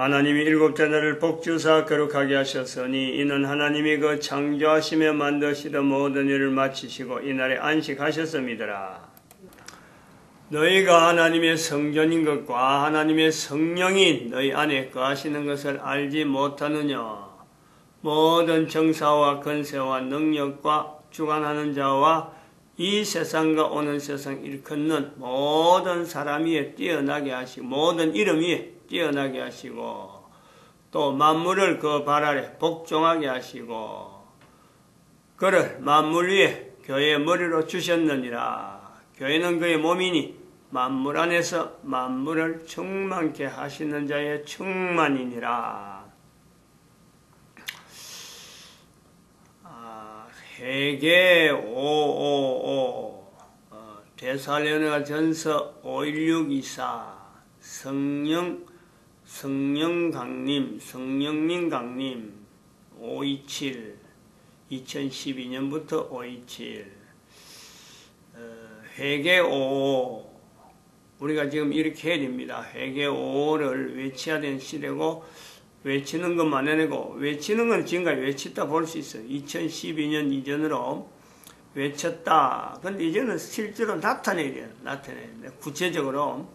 하나님이 일곱째 날을 복주사 거룩하게 하셨으니 이는 하나님이 그 창조하시며 만드시던 모든 일을 마치시고 이날에 안식하셨음이더라. 너희가 하나님의 성전인 것과 하나님의 성령이 너희 안에 거하시는 것을 알지 못하느냐? 모든 정사와 건세와 능력과 주관하는 자와 이 세상과 오는 세상 일컫는 모든 사람 위에 뛰어나게 하시고 모든 이름 위에 뛰어나게 하시고 또 만물을 그 발 아래 복종하게 하시고 그를 만물 위에 교회의 머리로 주셨느니라. 교회는 그의 몸이니 만물 안에서 만물을 충만케 하시는 자의 충만이니라 아, 회계 555 어, 대사련의 전서 51624 성령 성령 강림 성령님 강림 527 2012년부터 527 어, 회계 5 우리가 지금 이렇게 해야 됩니다. 회계 5를 외쳐야 되는 시대고 외치는 것만 해내고 외치는 건 지금까지 외쳤다 볼 수 있어요. 2012년 이전으로 외쳤다. 근데 이제는 실제로 나타내야 돼요. 나타내야 돼요. 구체적으로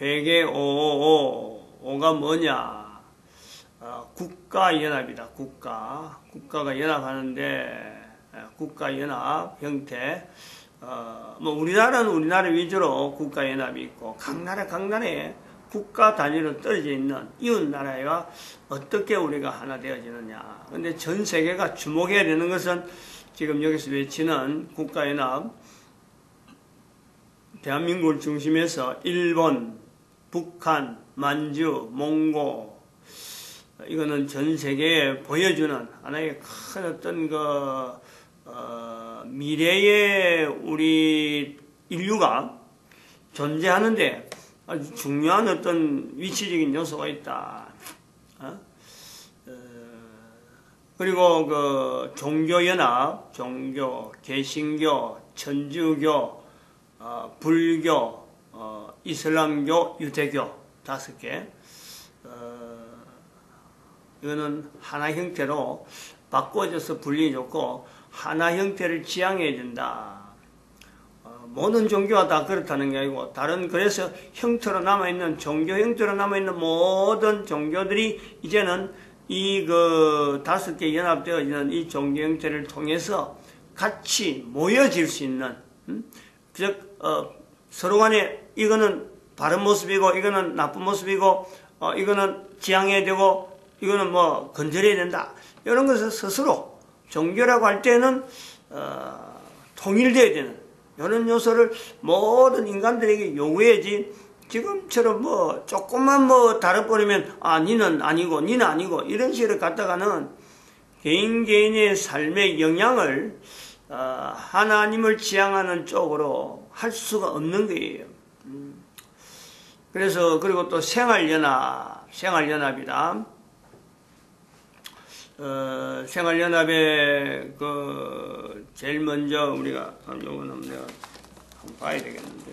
회계 555 5가 뭐냐? 어, 국가연합이다. 국가. 국가가 연합하는데 국가연합 형태 어, 뭐 우리나라는 우리나라 위주로 국가연합이 있고 각 나라 각 나라에 국가 단위로 떨어져 있는 이웃 나라가 어떻게 우리가 하나 되어지느냐. 근데 전 세계가 주목해야 되는 것은 지금 여기서 외치는 국가연합 대한민국을 중심해서 일본, 북한, 만주, 몽고 이거는 전 세계에 보여주는 하나의 큰 어떤 그 어, 미래의 우리 인류가 존재하는데 아주 중요한 어떤 위치적인 요소가 있다. 어? 어, 그리고 그 종교연합, 종교, 개신교, 천주교, 어, 불교, 어, 이슬람교, 유대교 다섯 개. 어, 이거는 하나 형태로 바꿔져서 분리해 줬고 하나 형태를 지향해야 된다. 어, 모든 종교가 다 그렇다는 게 아니고 다른 그래서 형태로 남아있는 종교 형태로 남아있는 모든 종교들이 이제는 이 그 다섯 개 연합되어지는 이 종교 형태를 통해서 같이 모여질 수 있는 음? 즉 어, 서로 간에 이거는 바른 모습이고 이거는 나쁜 모습이고 어, 이거는 지향해야 되고 이거는 뭐 건절해야 된다 이런 것을 스스로 종교라고 할 때는 어, 통일돼야 되는 이런 요소를 모든 인간들에게 요구해야지 지금처럼 뭐 조금만 뭐 다뤄버리면 아 니는 아니고 니는 아니고 이런 식으로 갖다가는 개인 개인의 삶의 영향을 어, 하나님을 지향하는 쪽으로 할 수가 없는 거예요. 음. 그래서 그리고 또 생활연합 생활연합이다. 어, 생활연합에 그 제일 먼저 우리가 요거는 내가 한번 봐야 되겠는데.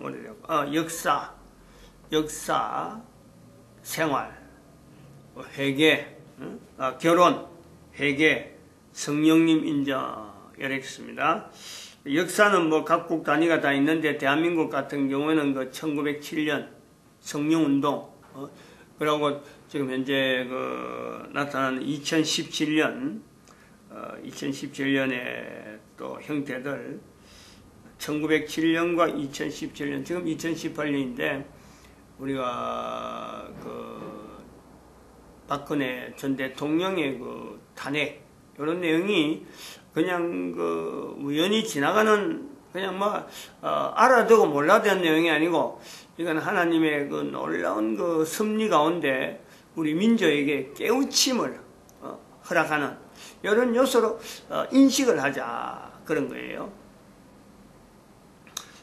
오래되고? 어, 역사. 역사 생활. 뭐 회계. 응? 아, 결혼. 회계. 성령님 인정 이렇게 습니다. 역사는 뭐 각국 단위가 다 있는데 대한민국 같은 경우에는 그 1907년 성령운동. 어? 그리고 지금 현재 그 나타나는 2017년 어, 2017년의 또 형태들 1907년과 2017년 지금 2018년인데 우리가 그 박근혜 전 대통령의 그 탄핵 이런 내용이 그냥 그 우연히 지나가는 그냥 뭐 어, 알아두고 몰라도 내용이 아니고 이건 하나님의 그 놀라운 그 섭리 가운데 우리 민족에게 깨우침을 어, 허락하는 이런 요소로 어, 인식을 하자 그런 거예요.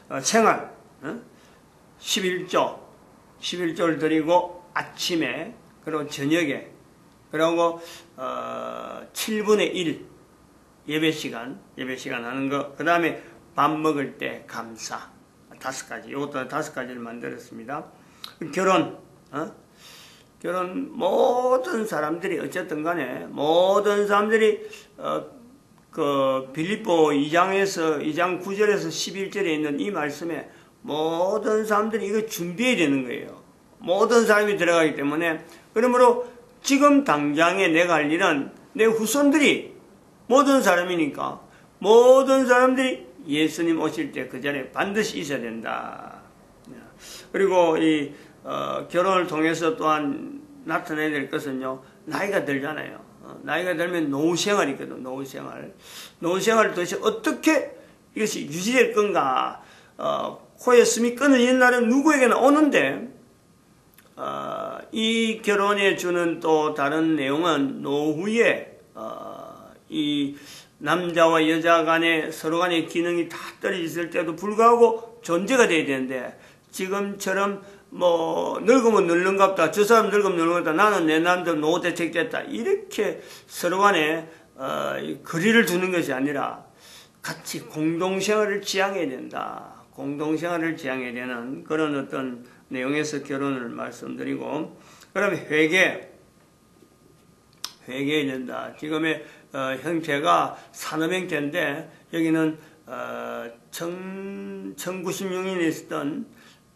어, 생활, 어? 11조, 11조를 드리고 아침에, 그리고 저녁에, 그리고 어, 7분의 1 예배 시간, 예배 시간 하는 거, 그 다음에 밥 먹을 때 감사, 다섯 가지, 이것도 다섯 가지를 만들었습니다. 결혼, 어? 결혼 모든 사람들이 어쨌든 간에 모든 사람들이 어, 그 빌립보 2장에서 2장 9절에서 11절에 있는 이 말씀에 모든 사람들이 이거 준비해야 되는 거예요. 모든 사람이 들어가기 때문에 그러므로 지금 당장에 내가 할 일은 내 후손들이 모든 사람이니까 모든 사람들이 예수님 오실 때 그 자리에 반드시 있어야 된다. 그리고 이 어, 결혼을 통해서 또한 나타내야 될 것은요 나이가 들잖아요. 어, 나이가 들면 노후 생활이 있거든. 노후 생활. 노후 생활을 도대체 어떻게 이것이 유지될 건가? 어, 코에 숨이 끊어진 날은 누구에게나 오는데 어, 이 결혼에 주는 또 다른 내용은 노후에 어, 이 남자와 여자 간에 서로 간의 기능이 다 떨어졌을 때도 불구하고 존재가 돼야 되는데 지금처럼 뭐 늙으면 늙는갑다 저 사람 늙으면 늙는갑다 나는 내 남들 노후 대책 됐다. 이렇게 서로 간에 어, 거리를 두는 것이 아니라 같이 공동생활을 지향해야 된다. 공동생활을 지향해야 되는 그런 어떤 내용에서 결혼을 말씀드리고 그다음에 회계. 회계해야 된다. 지금의 어, 형태가 산업 형태인데 여기는 어, 1096년에 있었던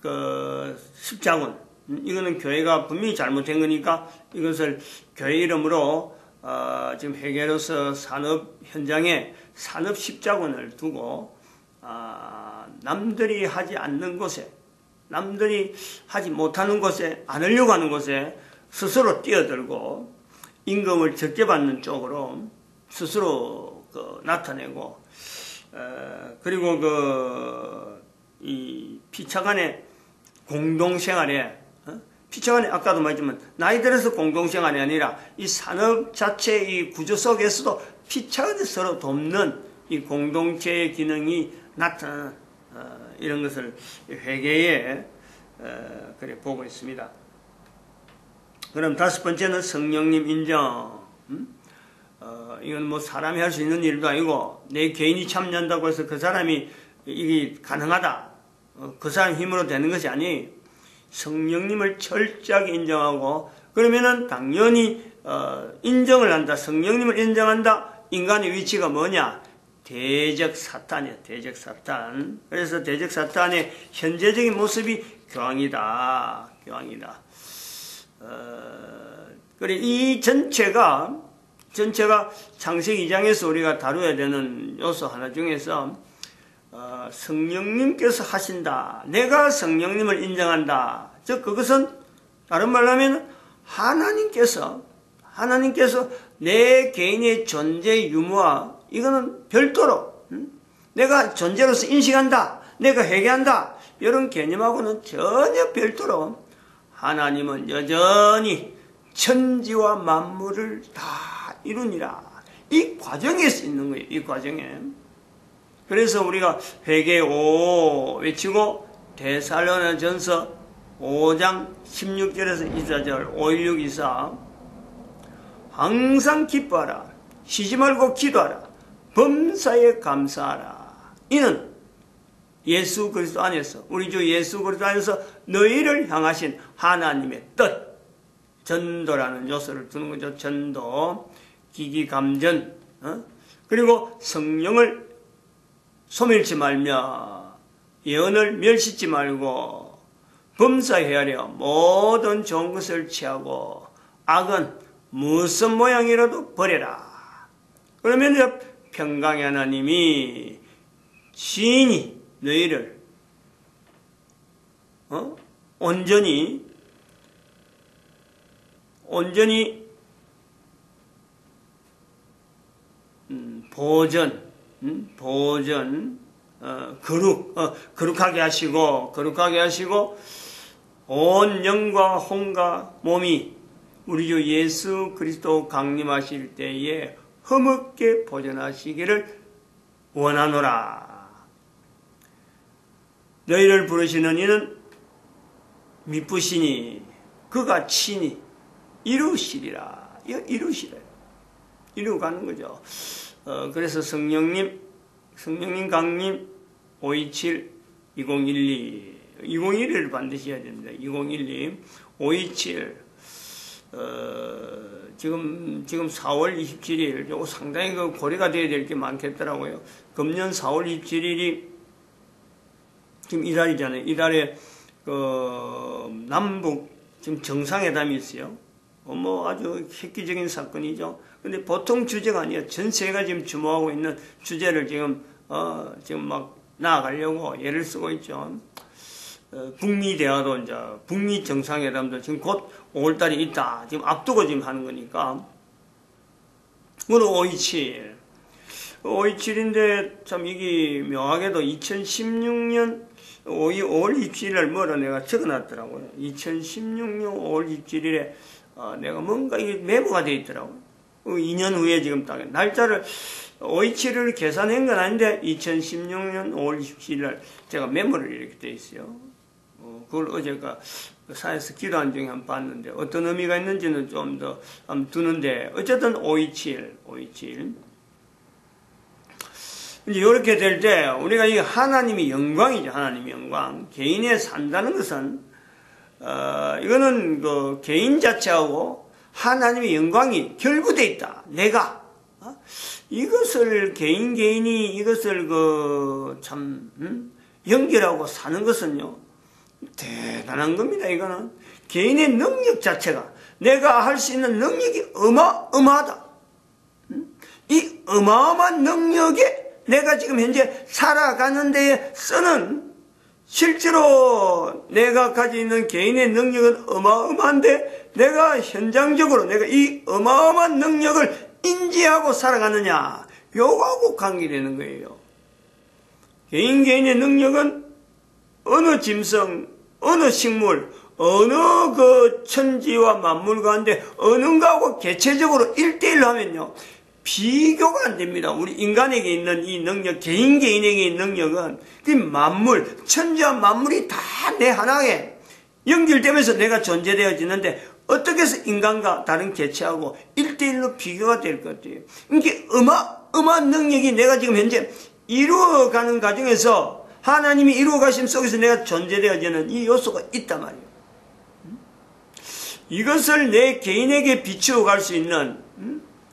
그 십자군. 이거는 교회가 분명히 잘못된 거니까 이것을 교회 이름으로 어, 지금 회계로서 산업 현장에 산업 십자군을 두고 어, 남들이 하지 않는 곳에 남들이 하지 못하는 곳에 안 하려고 하는 곳에 스스로 뛰어들고 임금을 적게 받는 쪽으로 스스로 그 나타내고 어, 그리고 그 이 피차간의 공동생활에 어? 피차간에 아까도 말했지만 나이 들어서 공동생활이 아니라 이 산업 자체의 이 구조 속에서도 피차간에 서로 돕는 이 공동체의 기능이 나타나는 어, 이런 것을 회계에 어, 그래 보고 있습니다. 그럼 다섯 번째는 성령님 인정. 음? 어, 이건 뭐 사람이 할 수 있는 일도 아니고 내 개인이 참여한다고 해서 그 사람이 이게 가능하다. 어, 그 사람 힘으로 되는 것이 아니 성령님을 철저하게 인정하고 그러면은 당연히 어, 인정을 한다. 성령님을 인정한다. 인간의 위치가 뭐냐? 대적 사탄이야. 대적 사탄. 그래서 대적 사탄의 현재적인 모습이 교황이다. 교황이다. 어, 그래 이 전체가 전체가 창세기 2장에서 우리가 다루어야 되는 요소 하나 중에서 어, 성령님께서 하신다. 내가 성령님을 인정한다. 즉 그것은 다른 말로 하면 하나님께서 하나님께서 내 개인의 존재 유무와 이거는 별도로 음? 내가 존재로서 인식한다. 내가 회개한다. 이런 개념하고는 전혀 별도로 하나님은 여전히 천지와 만물을 다 이루니라. 이 과정에서 있는 거예요. 이 과정에. 그래서 우리가 회개 5 외치고 대살로나 전서 5장 16절에서 24절 516 24 항상 기뻐하라. 쉬지 말고 기도하라. 범사에 감사하라. 이는 예수 그리스도 안에서 우리 주 예수 그리스도 안에서 너희를 향하신 하나님의 뜻. 전도라는 요소를 두는 거죠. 전도 기기감전 어? 그리고 성령을 소멸치 말며 예언을 멸시지 말고 범사해야 하려 모든 좋은 것을 취하고 악은 무슨 모양이라도 버려라. 그러면 평강의 하나님이 시인이 너희를 어? 온전히 온전히 음, 보전 음, 보전 어, 거룩 어, 거룩하게 하시고 거룩하게 하시고 온 영과 혼과 몸이 우리 주 예수 그리스도 강림하실 때에 허먹게 보존하시기를 원하노라. 너희를 부르시는 이는 미쁘시니 그가 치니 이루시리라. 이루시라. 이루가는 거죠. 어, 그래서 성령님, 성령님 강림 527 2012 2012를 반드시 해야 됩니다. 2012 527 어, 지금 지금 4월 27일 요거 상당히 그 고려가 돼야 될 게 많겠더라고요. 금년 4월 27일이 지금 이달이잖아요. 이달에 그 남북 지금 정상회담이 있어요. 어, 뭐 아주 획기적인 사건이죠. 근데 보통 주제가 아니에요. 전 세계가 지금 주목하고 있는 주제를 지금 어 지금 막 나아가려고 애를 쓰고 있죠. 어, 북미 대화도 이제 북미 정상회담도 지금 곧 5월달에 있다. 지금 앞두고 지금 하는 거니까. 오늘 527. 527인데 참 이게 묘하게도 2016년 5월 27일 뭐라 내가 적어놨더라고요. 2016년 5월 27일에 어, 내가 뭔가 메모가 되어 있더라고요. 2년 어, 후에 지금 딱 날짜를 527을 계산한 건 아닌데 2016년 5월 27일 날 제가 메모를 이렇게 되어 있어요. 어, 그걸 어제가 사에서 기도한 중에 한번 봤는데 어떤 의미가 있는지는 좀 더 두는데 어쨌든 527, 527 이제 이렇게 될 때 우리가 이 하나님이 영광이죠. 하나님의 영광. 개인에 산다는 것은 어, 이거는 그 개인 자체하고 하나님의 영광이 결부돼 있다. 내가 어? 이것을 개인 개인이 이것을 그참 음? 연결하고 사는 것은요 대단한 겁니다. 이거는 개인의 능력 자체가 내가 할 수 있는 능력이 어마어마하다. 음? 이 어마어마한 능력에 내가 지금 현재 살아가는 데에 쓰는 실제로 내가 가지고 있는 개인의 능력은 어마어마한데 내가 현장적으로 내가 이 어마어마한 능력을 인지하고 살아가느냐 요거하고 관계되는 거예요. 개인 개인의 능력은 어느 짐승, 어느 식물, 어느 그 천지와 만물 가운데 어느 가하고 개체적으로 일대일로 하면요. 비교가 안 됩니다. 우리 인간에게 있는 이 능력, 개인 개인에게 있는 능력은 그 만물, 천지와 만물이 다 내 하나에 연결되면서 내가 존재되어지는데 어떻게 해서 인간과 다른 개체하고 일대일로 비교가 될 것 같아요. 이게 어마 어마한 능력이 내가 지금 현재 이루어가는 과정에서 하나님이 이루어가심 속에서 내가 존재되어지는 이 요소가 있단 말이에요. 이것을 내 개인에게 비추어 갈 수 있는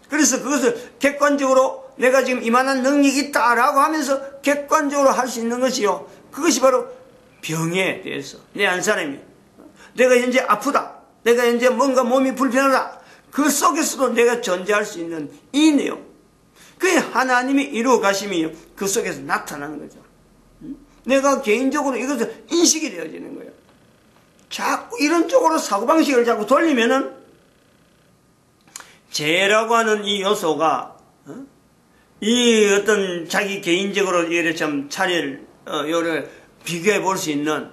그래서 그것을 객관적으로 내가 지금 이만한 능력이 있다라고 하면서 객관적으로 할 수 있는 것이요. 그것이 바로 병에 대해서 내한 사람이 내가 현재 아프다. 내가 현재 뭔가 몸이 불편하다. 그 속에서도 내가 존재할 수 있는 이 내용. 그게 하나님이 이루어 가심이 그 속에서 나타나는 거죠. 내가 개인적으로 이것을 인식이 되어지는 거예요. 자꾸 이런 쪽으로 사고방식을 자꾸 돌리면은 죄라고 하는 이 요소가 어? 이 어떤 자기 개인적으로 이를 좀 차례를 어, 요를 비교해 볼 수 있는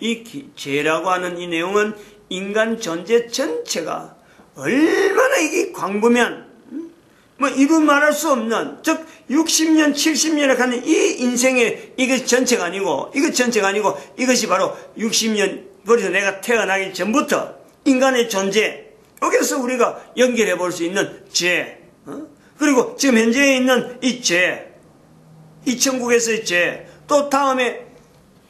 이 죄라고 하는 이 내용은 인간 존재 전체가 얼마나 이게 광범위한 음? 뭐 이루 말할 수 없는 즉 60년 70년에 가는 이 인생의 이것 전체가 아니고 이것 전체가 아니고 이것이 바로 60년 그래서 내가 태어나기 전부터 인간의 존재 여기서 우리가 연결해 볼 수 있는 죄, 어? 그리고 지금 현재 있는 이 죄, 이 천국에서의 죄, 또 다음에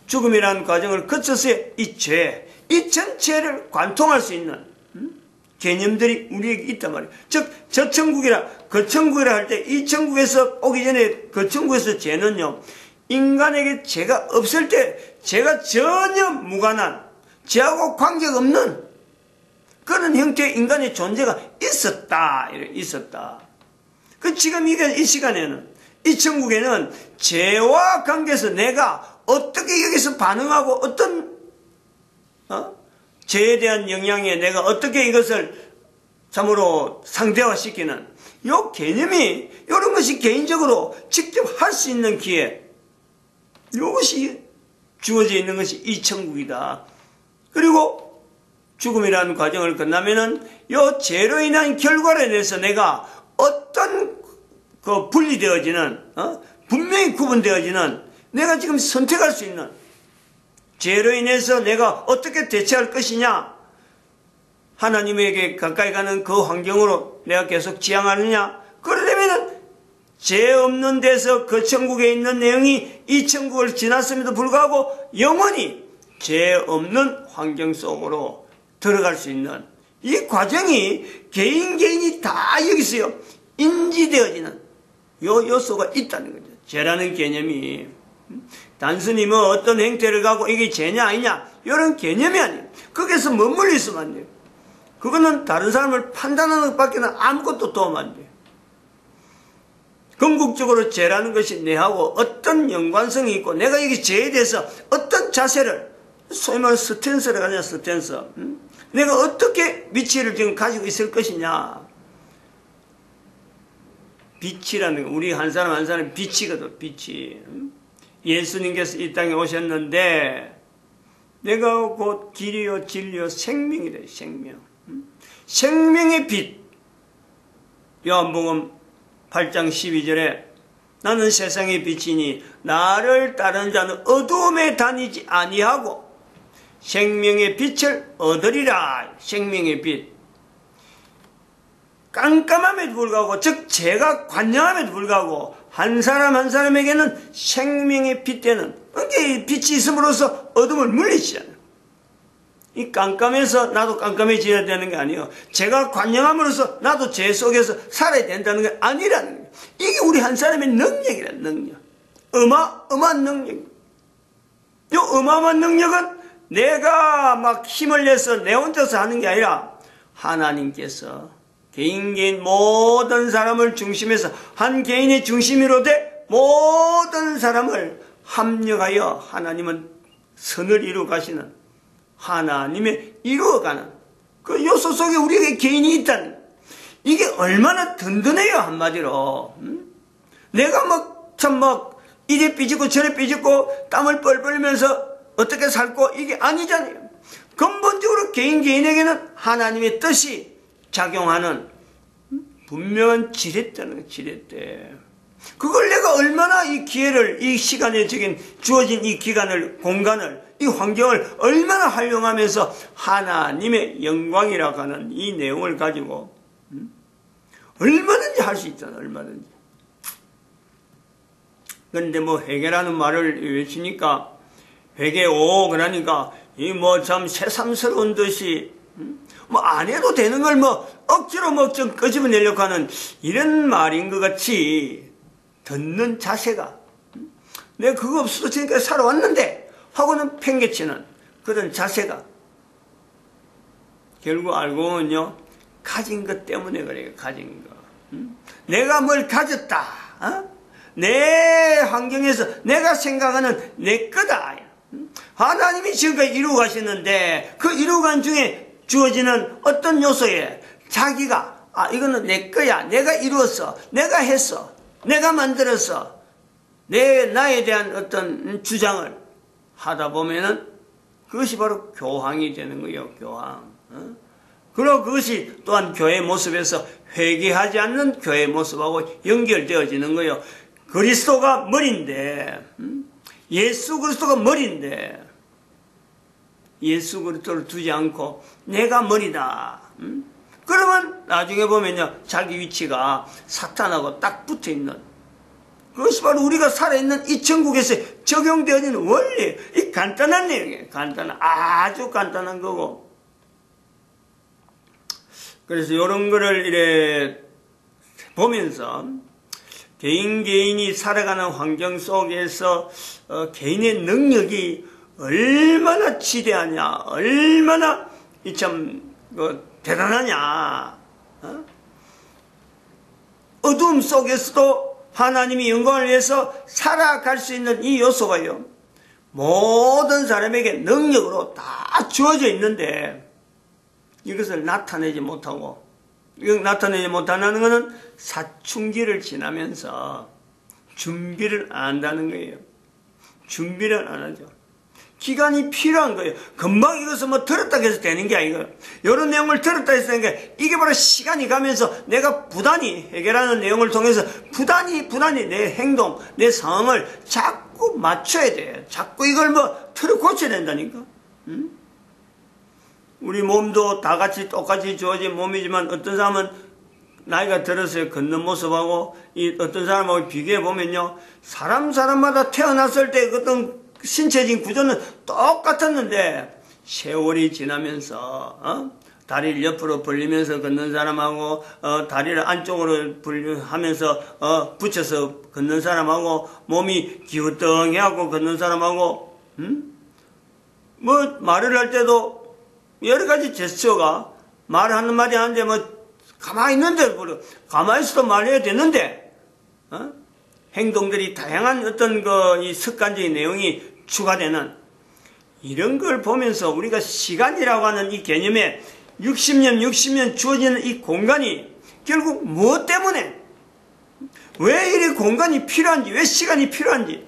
죽음이라는 과정을 거쳐서의 이 죄, 이 전체를 관통할 수 있는 음? 개념들이 우리에게 있단 말이에요. 즉, 저 천국이라, 그 천국이라 할 때 이 천국에서 오기 전에 그 천국에서 죄는요, 인간에게 죄가 없을 때 죄가 전혀 무관한, 죄하고 관계없는 그런 형태의 인간의 존재가 있었다. 있었다. 그 지금 이게 이 시간에는 이 천국에는 죄와 관계에서 내가 어떻게 여기서 반응하고 어떤 어? 죄에 대한 영향에 내가 어떻게 이것을 참으로 상대화시키는 요 개념이 이런 것이 개인적으로 직접 할 수 있는 기회 이것이 주어져 있는 것이 이 천국이다. 그리고 죽음이라는 과정을 끝나면은 요 죄로 인한 결과로 인해서 내가 어떤 그 분리되어지는 어? 분명히 구분되어지는 내가 지금 선택할 수 있는 죄로 인해서 내가 어떻게 대처할 것이냐? 하나님에게 가까이 가는 그 환경으로 내가 계속 지향하느냐? 그러려면은 죄 없는 데서 그 천국에 있는 내용이 이 천국을 지났음에도 불구하고 영원히 죄 없는 환경 속으로 들어갈 수 있는 이 과정이 개인 개인이 다 여기 있어요. 인지되어지는 요 요소가 있다는 거죠. 죄라는 개념이 단순히 뭐 어떤 행태를 가고 이게 죄냐 아니냐 이런 개념이 아니에요. 거기서 머물러 있으면 안 돼요. 그거는 다른 사람을 판단하는 것밖에 아무것도 도움 안 돼요. 궁극적으로 죄라는 것이 내하고 어떤 연관성이 있고 내가 이게 죄에 대해서 어떤 자세를 소위 말해 스탠스를 가냐 스탠스 음? 내가 어떻게 위치를 지금 가지고 있을 것이냐 빛이라는 거 우리 한 사람 한 사람 빛이거든 빛이 음? 예수님께서 이 땅에 오셨는데 내가 곧 길이요 진리요 생명이래 생명 음? 생명의 빛 요한복음 8장 12절에 나는 세상의 빛이니 나를 따르는 자는 어두움에 다니지 아니하고 생명의 빛을 얻으리라. 생명의 빛. 깜깜함에도 불구하고 즉 제가 관념함에도 불구하고 한 사람 한 사람에게는 생명의 빛 되는 그게 빛이 있음으로써 어둠을 물리치잖아요. 이 깜깜해서 나도 깜깜해져야 되는 게 아니에요. 제가 관념함으로써 나도 제 속에서 살아야 된다는 게 아니라는 거예요. 이게 우리 한 사람의 능력이란 능력. 어마어마한 능력. 이 어마어마한 능력은 내가 막 힘을 내서 내 혼자서 하는 게 아니라 하나님께서 개인 개인 모든 사람을 중심해서 한 개인의 중심으로 돼 모든 사람을 합력하여 하나님은 선을 이루 가시는 하나님의 이루어가는 그 요소 속에 우리에게 개인이 있다는 이게 얼마나 든든해요 한마디로 음? 내가 막 참막 이래 삐지고 저래 삐지고 땀을 뻘뻘 흘면서 어떻게 살고 이게 아니잖아요. 근본적으로 개인 개인에게는 하나님의 뜻이 작용하는 분명한 지렛대는 지렛대. 그걸 내가 얼마나 이 기회를 이 시간에 적인 주어진 이 기간을 공간을 이 환경을 얼마나 활용하면서 하나님의 영광이라고 하는 이 내용을 가지고 음? 얼마든지 할 수 있잖아 얼마든지. 그런데 뭐 회개라는 말을 외치니까 회개 오 그러니까 이 뭐 참 새삼스러운 듯이 음? 뭐안 해도 되는 걸 뭐 억지로 뭐좀 끄집어내려고 하는 이런 말인 것 같이 듣는 자세가 음? 내가 그거 없어도 지금까지 살아왔는데 하고는 팽개치는 그런 자세가 결국 알고 보면요 가진 것 때문에 그래요 가진 거 응? 내가 뭘 가졌다 어? 내 환경에서 내가 생각하는 내 거다 응? 하나님이 지금까지 이루어 가셨는데 그 이루어간 중에 주어지는 어떤 요소에 자기가 아 이거는 내 거야 내가 이루었어 내가 했어 내가 만들었어 내 나에 대한 어떤 주장을 하다 보면은 그것이 바로 교황이 되는 거예요, 교황. 어? 그리고 그것이 또한 교회 모습에서 회개하지 않는 교회 모습하고 연결되어지는 거예요. 그리스도가 머리인데, 음? 예수 그리스도가 머리인데, 예수 그리스도를 두지 않고 내가 머리다. 음? 그러면 나중에 보면요, 자기 위치가 사탄하고 딱 붙어 있는 그것이 바로 우리가 살아있는 이 천국에서 적용되어지는 원리. 이 간단한 내용이에요. 간단한, 아주 간단한 거고. 그래서 이런 거를 이래 보면서 개인 개인이 살아가는 환경 속에서 어, 개인의 능력이 얼마나 지대하냐, 얼마나 이참 어, 대단하냐. 어? 어둠 속에서도 하나님이 영광을 위해서 살아갈 수 있는 이 요소가요. 모든 사람에게 능력으로 다 주어져 있는데 이것을 나타내지 못하고 이걸 나타내지 못한다는 것은 사춘기를 지나면서 준비를 안 한다는 거예요. 준비를 안 하죠. 기간이 필요한 거예요. 금방 이것을 뭐 들었다 해서 되는 게 아니고 이런 내용을 들었다 해서 되는 게 이게 바로 시간이 가면서 내가 부단히 해결하는 내용을 통해서 부단히 부단히 내 행동, 내 상황을 자꾸 맞춰야 돼. 자꾸 이걸 뭐 틀어 고쳐야 된다니까. 응? 우리 몸도 다 같이 똑같이 주어진 몸이지만 어떤 사람은 나이가 들어서 걷는 모습하고 이 어떤 사람하고 비교해 보면요. 사람 사람마다 태어났을 때 어떤 신체적인 구조는 똑같았는데 세월이 지나면서 어? 다리를 옆으로 벌리면서 걷는 사람하고 어, 다리를 안쪽으로 하면서 어, 붙여서 걷는 사람하고 몸이 기우뚱해하고 걷는 사람하고 음? 뭐 말을 할 때도 여러 가지 제스처가 말하는 말이 하는데 뭐 가만히 있는데 가만히 있어도 말해야 되는데 어? 행동들이 다양한 어떤 그 이 습관적인 내용이 추가되는 이런 걸 보면서 우리가 시간이라고 하는 이 개념에 60년, 60년 주어지는 이 공간이 결국 무엇 때문에 왜 이리 공간이 필요한지, 왜 시간이 필요한지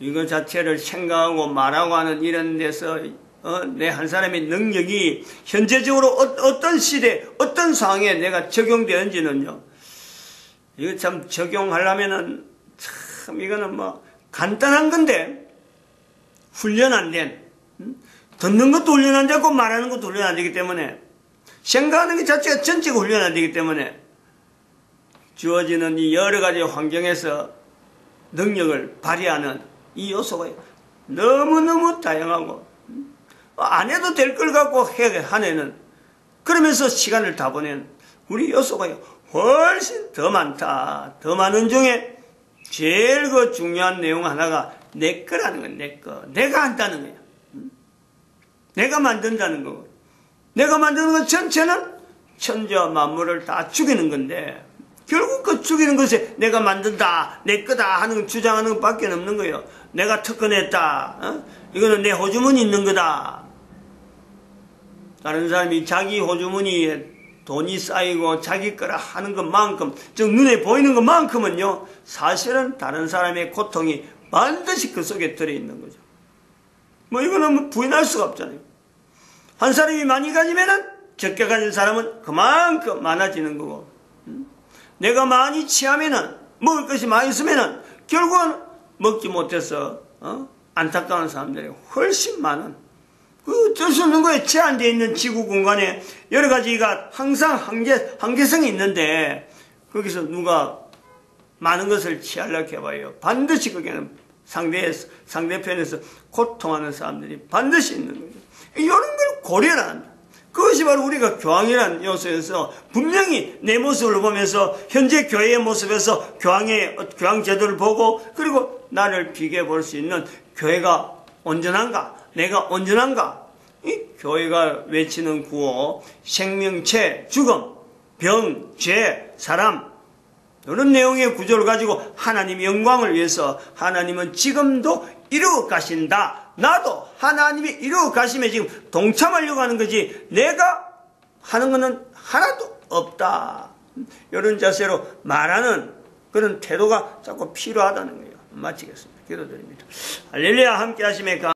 이거 자체를 생각하고 말하고 하는 이런 데서 어, 내 한 사람의 능력이 현재적으로 어, 떤 시대, 어떤 상황에 내가 적용되는지는요. 이거 참 적용하려면은 참 이거는 뭐 간단한 건데 훈련 안 된, 듣는 것도 훈련 안 되고 말하는 것도 훈련 안 되기 때문에 생각하는 것 자체가 전체가 훈련 안 되기 때문에 주어지는 이 여러 가지 환경에서 능력을 발휘하는 이 요소가 너무너무 다양하고 안 해도 될 걸 갖고 해, 하네는. 그러면서 시간을 다 보낸 우리 요소가 훨씬 더 많다. 더 많은 중에 제일 그 중요한 내용 하나가 내 거라는 거야, 내 거. 내가 한다는 거야. 내가 만든다는 거고. 내가 만드는 것 전체는 천지와 만물을 다 죽이는 건데, 결국 그 죽이는 것에 내가 만든다, 내 거다 하는 주장하는 것밖에 없는 거예요. 내가 특허냈다. 어? 이거는 내 호주머니 있는 거다. 다른 사람이 자기 호주머니에 돈이 쌓이고 자기 거라 하는 것만큼, 즉 눈에 보이는 것만큼은요, 사실은 다른 사람의 고통이 반드시 그 속에 들어있는 거죠. 뭐 이거는 뭐 부인할 수가 없잖아요. 한 사람이 많이 가지면은 적게 가진 사람은 그만큼 많아지는 거고, 내가 많이 취하면은 먹을 것이 많이 있으면은 결국은 먹지 못해서 어? 안타까운 사람들이 훨씬 많은 그 어쩔 수 없는 거에 제한되어 있는 지구 공간에 여러 가지가 항상 한계, 한계성이 있는데 거기서 누가 많은 것을 취하려고 해봐요. 반드시 거기에는 상대, 상대편에서 고통하는 사람들이 반드시 있는 거죠. 이런 걸 고려를 한다. 그것이 바로 우리가 교황이라는 요소에서 분명히 내 모습을 보면서 현재 교회의 모습에서 교황의 교황 제도를 보고 그리고 나를 비교해 볼 수 있는 교회가 온전한가 내가 온전한가 이 교회가 외치는 구호 생명체 죽음 병 죄 사람 이런 내용의 구조를 가지고 하나님의 영광을 위해서 하나님은 지금도 이루어 가신다. 나도 하나님이 이루어 가심에 지금 동참하려고 하는 거지 내가 하는 것은 하나도 없다. 이런 자세로 말하는 그런 태도가 자꾸 필요하다는 거예요. 마치겠습니다. 기도드립니다. 할렐루야 함께 하심에